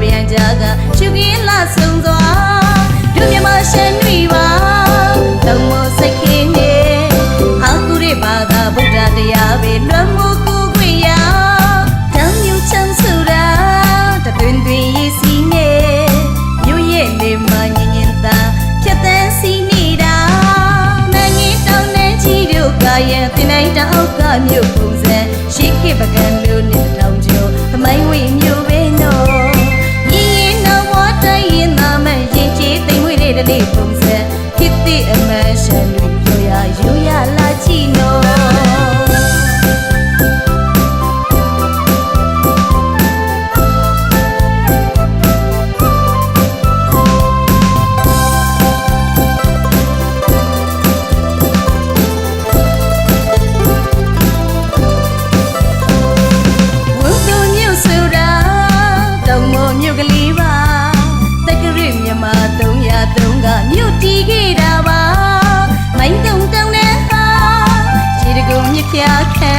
ပြန်ကြကချူကင်းလာဆုံသွားဒုမြမရှင်တွေပါတောင်မစိတ်ခင်းနေဟာကူရဘာသာဗုဒ္ဓတရားပဲလွမ်းမှုကိုခွင့်ရတောင်မြူချမ်းဆိုတာတသွင်းသွင်းရည်စီနေမြို့ရဲ့နေမှာညင်ညင်သာဖြတ်သန်းစီနေတာနိုင်ငံတောင်နဲ့ကြီးတို့ကရဲ့တင်တိုင်းတောက်ကမြို့ပုံစံရှိခေပကံမြို့နဲ့တောင်ကျော်သမိုင်းဝေမြို့ ခံ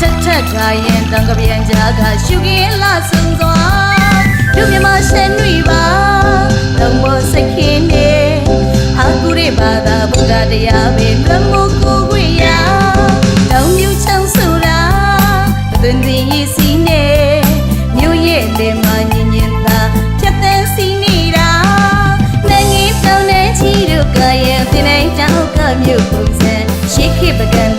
တက်ထက်ကရင်တံကပြန်ကြကရှုကင်းလာဆုံးသွားလူမြမဆန်တွေပါတော့မစခင်းနေဟာကူရဘာသာဘုရားတရားပဲလွတ်မှုကိုဝေရတော့မြူချောင်းဆိုတာသွင်းသွင်းရစီနေမြို့ရဲ့တယ်မှာညင်ညင်သာဖြတ်တဲ့စီနေတာနိုင်ငံတောင်းတဲ့ချီတို့ကရဲ့ပြင်းတိုင်းတောက်ကမြို့ပုံစံရှိခိပကံ